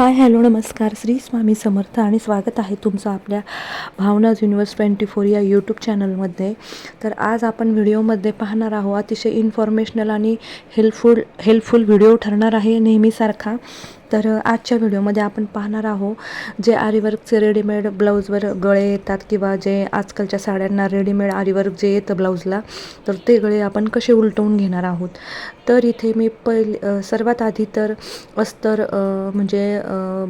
Hi hello नमस्कार. श्री स्वामी समर्थ आणि स्वागत आहे तुमचं आपल्या भावनाज युनिवर्स ट्वेंटी फोर या यूट्यूब चॅनलमध्ये तर आज आपण व्हिडिओमध्ये पाहणार आहोत. अतिशय इन्फॉर्मेशनल आणि हेल्पफुल हेल्पफुल व्हिडिओ ठरणार आहे नेहमीसारखा. तर आजच्या व्हिडिओमध्ये आपण पाहणार आहोत जे आरीवर्कचे रेडीमेड ब्लाऊजवर गळे येतात किंवा जे आजकालच्या साड्यांना रेडीमेड आरीवर्क जे येतं ब्लाऊजला तर ते गळे आपण कसे उलटवून घेणार आहोत? तर इथे मी पहिले सर्वात आधी तर अस्तर म्हणजे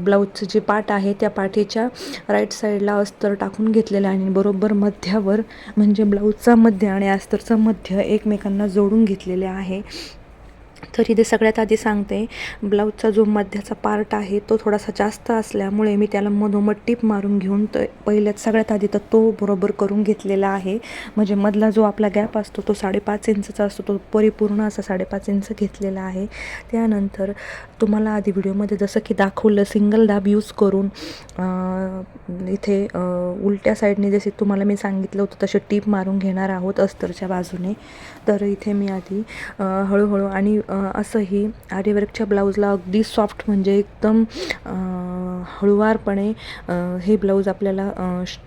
ब्लाऊजचं जे पाट आहे त्या पाठीच्या राईट साईडला अस्तर टाकून घेतलेलं आहे आणि बरोबर मध्यावर म्हणजे ब्लाऊजचा मध्य आणि अस्तरचा मध्य एकमेकांना जोडून घेतलेले आहे. तर इथे सगळ्यात आधी सांगते ब्लाऊजचा जो मध्याचा पार्ट आहे तो थोडासा जास्त असल्यामुळे मी त्याला मधोमध टीप मारून घेऊन तर पहिल्यात सगळ्यात आधी तर तो बरोबर करून घेतलेला आहे. म्हणजे मधला जो आपला गॅप असतो तो साडेपाच इंचचा असतो तो परिपूर्ण असा साडेपाच इंच घेतलेला आहे. त्यानंतर तुम्हाला आधी व्हिडिओमध्ये जसं की दाखवलं सिंगल दाब यूज करून इथे उलट्या साईडने जसे तुम्हाला मी सांगितलं होतं तसे टीप मारून घेणार आहोत अस्तरच्या बाजूने. तर इथे मी आधी हळूहळू आणि असंही आरीवर्कच्या ब्लाऊजला अगदी सॉफ्ट म्हणजे एकदम हळुवारपणे हे ब्लाऊज आपल्याला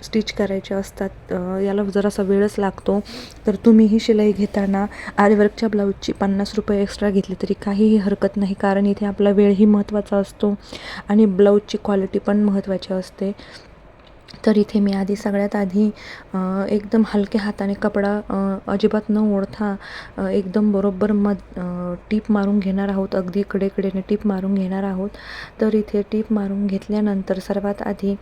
स्टिच करायचे असतात याला जरासा वेळच लागतो. तर तुम्ही ही शिलाई घेताना आरीवर्कच्या ब्लाऊजची पन्नास रुपये एक्स्ट्रा घेतली तरी काहीही हरकत नाही कारण इथे आपला वेळही महत्त्वाचा असतो आणि ब्लाऊजची क्वालिटी पण महत्त्वाची असते. तर इथे मी आधी सगळ्यात आधी एकदम हलक्या हाताने कपडा अजिबात न ओढता एकदम बरोबर मध टीप मारून घेणार आहोत. अगदी कडेकडेने टीप मारून घेणार आहोत. तर इथे टीप मारून घेतल्यानंतर सर्वात आधी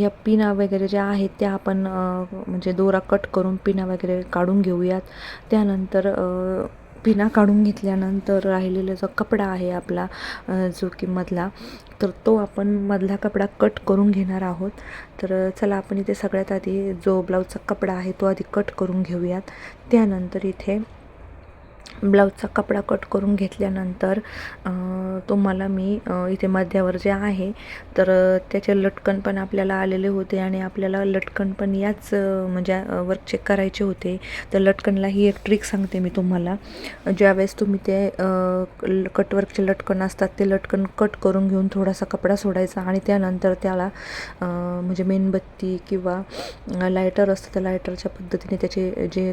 या पिना वगैरे ज्या आहेत त्या आपण म्हणजे दोरा कट करून पिना वगैरे काढून घेऊयात. त्यानंतर पिना काढून घेतल्यानंतर राहिलेला जो कपडा आहे आपला जो की मधला तर तो आपण मधला कपडा कट करून घेणार आहोत. तर चला आपण इथे सगळ्यात आधी जो ब्लाऊजचा कपडा आहे तो आधी कट करून घेऊयात. त्यानंतर इथे ब्लाऊजचा कपडा कट करून घेतल्यानंतर तुम्हाला मी इथे मध्यावर जे आहे तर त्याचे लटकन पण आपल्याला आलेले होते आणि आपल्याला लटकन पण याच म्हणजे वर्क चेक करायचे होते. तर लटकनला ही एक ट्रिक सांगते मी तुम्हाला. ज्यावेळेस तुम्ही ते कटवर्कचे लटकन असतात ते लटकन कट करून घेऊन थोडासा कपडा सोडायचा आणि त्यानंतर त्याला म्हणजे मेणबत्ती किंवा लायटर असतं त्या लायटरच्या पद्धतीने त्याचे जे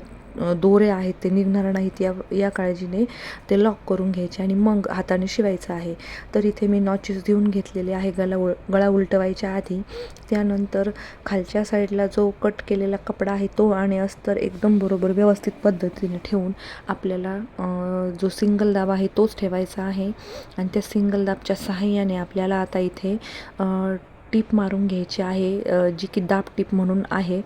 दोरे आहेत ते निघणार नाहीत या या काळजीने ते लॉक करून घ्यायचे आणि मग हाताने शिवायचं आहे. तर इथे मी नॉचेस देऊन घेतलेले आहे गळा उल गळा उलटवायच्या आधी. त्यानंतर खालच्या साईडला जो कट केलेला कपडा आहे तो आणि अस्तर एकदम बरोबर व्यवस्थित पद्धतीने ठेवून आपल्याला जो सिंगल दाब आहे तोच ठेवायचा आहे. आणि त्या सिंगल दाबच्या सहाय्याने आपल्याला आता इथे टीप मारून घ्यायची आहे जी की दाब टीप म्हणून आहे.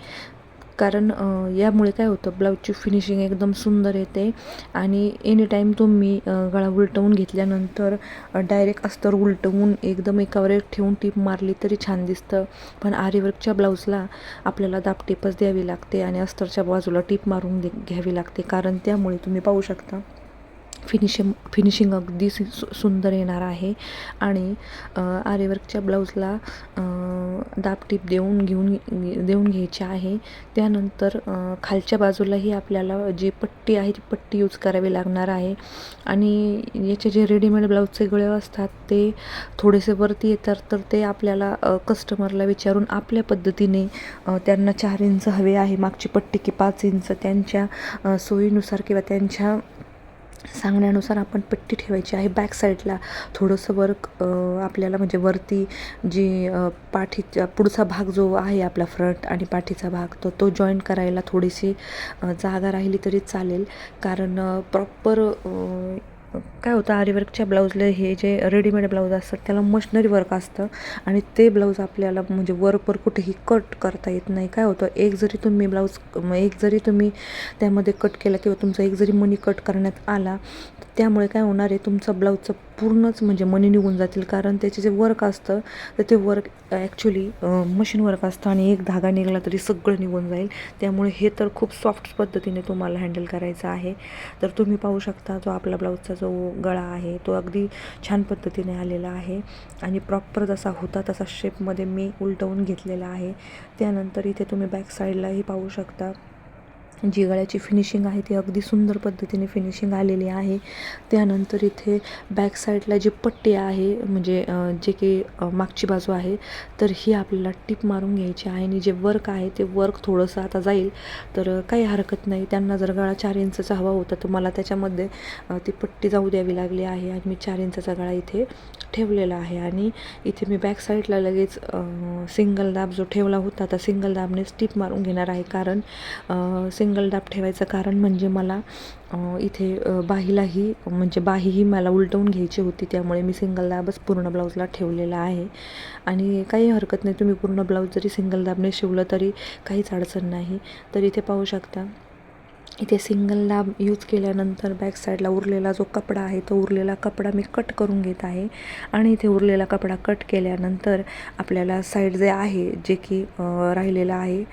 कारण यामुळे काय होतं ब्लाऊजची फिनिशिंग एकदम सुंदर येते आणि एनी टाईम तुम्ही गळा उलटवून घेतल्यानंतर डायरेक्ट अस्तर उलटवून एकदम एकावर एक ठेवून टीप मारली तरी छान दिसतं. पण आरीवर्कच्या ब्लाऊजला आपल्याला दाब टीपच द्यावी लागते आणि अस्तरच्या बाजूला टीप मारून दे घ्यावी लागते. कारण त्यामुळे तुम्ही पाहू शकता. फिनिशिंग फिनिशिंग अगदी सु सु- सुंदर येणार आहे. आणि अ, आरीवर्कच्या ब्लाऊजला अ, दाबटीप देऊन घेऊन देऊन घ्यायची आहे. त्यानंतर खालच्या बाजूलाही आपल्याला जी पट्टी आहे ती पट्टी यूज करावी लागणार आहे. आणि याचे जे रेडीमेड ब्लाऊजचे गळे असतात ते थोडेसे वरती येतात तर ते आपल्याला कस्टमरला विचारून आपल्या पद्धतीने त्यांना चार इंच हवे आहे. मागची पट्टी की पाच इंच त्यांच्या सोयीनुसार किंवा त्यांच्या सांगण्यानुसार आपण पट्टी ठेवायची आहे. बॅक साईडला थोडंसं वर्क आपल्याला म्हणजे वरती जी पाठीचा पुढचा भाग जो आहे आपला फ्रंट आणि पाठीचा भाग तो तो जॉईन करायला थोडीशी जागा राहिली तरी चालेल. कारण प्रॉपर काय होतं आरीवर्कच्या ब्लाऊजला हे जे रेडीमेड ब्लाऊज असतात त्याला मशनरी वर्क असतं. आणि ते ब्लाऊज आपल्याला म्हणजे वर्कवर कुठेही कट करता येत नाही. काय होतं एक जरी तुम्ही ब्लाऊज एक जरी तुम्ही त्यामध्ये कट केला किंवा तुमचा एक जरी मनी कट करण्यात आला त्यामुळे काय होणार आहे तुमचा ब्लाऊजचं पूर्णच म्हणजे मनी निघून जातील. कारण त्याचे जे वर्क असतं तर ते वर्क ॲक्च्युली मशीन वर्क असतं आणि एक धागा निघाला तरी सगळं निघून जाईल. त्यामुळे हे तर खूप सॉफ्ट पद्धतीने तुम्हाला हँडल करायचं आहे. तर तुम्ही पाहू शकता जो आपला ब्लाऊजचा जो गळा आहे तो अगदी छान पद्धतीने आलेला आहे आणि प्रॉपर जसा होता तसा शेपमध्ये मी उलटवून घेतलेला आहे. त्यानंतर इथे तुम्ही बॅक साईडलाही पाहू शकता. जी गळ्याची फिनिशिंग आहे ती अगदी सुंदर पद्धतीने फिनिशिंग आलेली आहे. त्यानंतर इथे बॅक साईडला जी पट्टी आहे म्हणजे जे की मागची बाजू आहे तर ही आपल्याला टिप मारून घ्यायची आहे. आणि जे वर्क आहे ते वर्क थोडंसं आता जाईल. तर काही हरकत नाही. त्यांना जर गळा चार इंचचा हवा होता तर मला त्याच्यामध्ये ती पट्टी जाऊ द्यावी लागली आहे. आणि मी चार इंचाचा गळा इथे ठेवलेला आहे. आणि इथे मी बॅक साईडला लगेच सिंगल दाब जो ठेवला होता तर सिंगल दाबने स्टिप मारून घेणार आहे. कारण सिंग दाब ठेवायचं कारण म्हणजे मला इथे बाहीलाही म्हणजे बाहीही मला उलटवून घ्यायची होती. त्यामुळे मी सिंगल दाबच पूर्ण ब्लाऊजला ठेवलेला आहे. आणि काही हरकत नाही. तुम्ही पूर्ण ब्लाऊज जरी सिंगल दाबने शिवलं तरी काहीच अडचण नाही. तर इथे पाहू शकता इथे सिंगल दाब यूज केल्यानंतर बॅक साईडला उरलेला जो कपडा आहे तो उरलेला कपडा मी कट करून घेत आहे. आणि इथे उरलेला कपडा कट केल्यानंतर आपल्याला साईड जे आहे जे की राहिलेलं आहे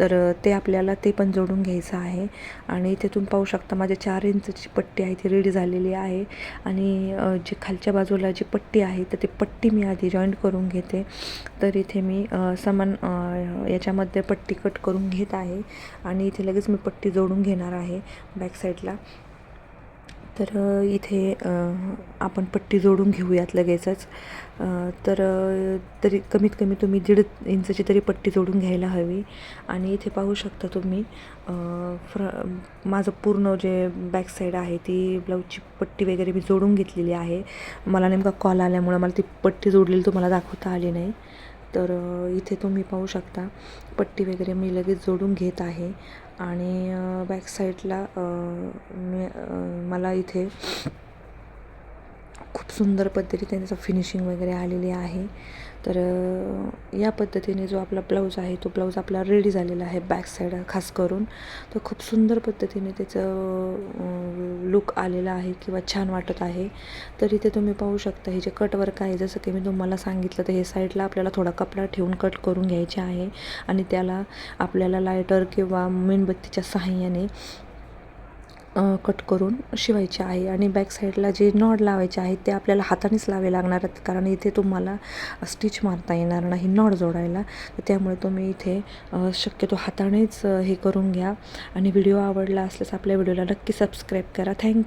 तर ते आपल्याला ते पण जोडून घ्यायचं आहे. आणि इथे तुम्ही पाहू शकता माझे चार इंचची पट्टी आहे ती रेडी झालेली आहे. आणि जी खालच्या बाजूला जी पट्टी आहे तर ती पट्टी मी आधी जॉईंट करून घेते. तर इथे मी समान याच्यामध्ये पट्टी कट करून घेत आहे. आणि इथे लगेच मी पट्टी जोडून घेणार आहे बॅक साईडला तर इथे आपण पट्टी जोडून घेऊयात लगेचच. तर तरी कमीत कमी तुम्ही दीड इंचची तरी पट्टी जोडून घ्यायला हवी. आणि इथे पाहू शकता तुम्ही फ्र माझं पूर्ण जे बॅक साईड आहे ती ब्लाऊजची पट्टी वगैरे मी जोडून घेतलेली आहे. मला नेमका कॉल आल्यामुळं मला ती पट्टी जोडलेली तुम्हाला दाखवता आली नाही. तर इथे तुम्ही पाहू शकता. पट्टी वगैरे मी लगेच जोडून घेत आहे. आणि बॅक साईडला मी मला इथे खूप सुंदर पद्धतीने त्याचं फिनिशिंग वगैरे आलेली आहे. तर या पद्धतीने जो आपला ब्लाऊज आहे तो ब्लाऊज आपला रेडी झालेला आहे बॅक साईड खास करून. तर खूप सुंदर पद्धतीने त्याचं लुक आलेला आहे किंवा छान वाटत आहे. तर इथे तुम्ही पाहू शकता हे जे कटवर्क आहे जसं की मी तुम्हाला सांगितलं तर हे साईडला आपल्याला थोडा कपडा ठेवून कट करून घ्यायचे आहे. आणि त्याला आपल्याला लायटर किंवा मेणबत्तीच्या सहाय्याने कट करून शिवायचे आहे आणि बॅक साईडला जे नॉड लावायचे आहेत ते आपल्याला हातानेच लावे लागणार आहेत. कारण इथे तुम्हाला स्टिच मारता येणार नाही नॉड जोडायला. तर त्यामुळे तुम्ही इथे शक्यतो हातानेच हे करून घ्या. आणि व्हिडिओ आवडला असल्यास आपल्या व्हिडिओला नक्की सबस्क्राईब करा. थँक्यू.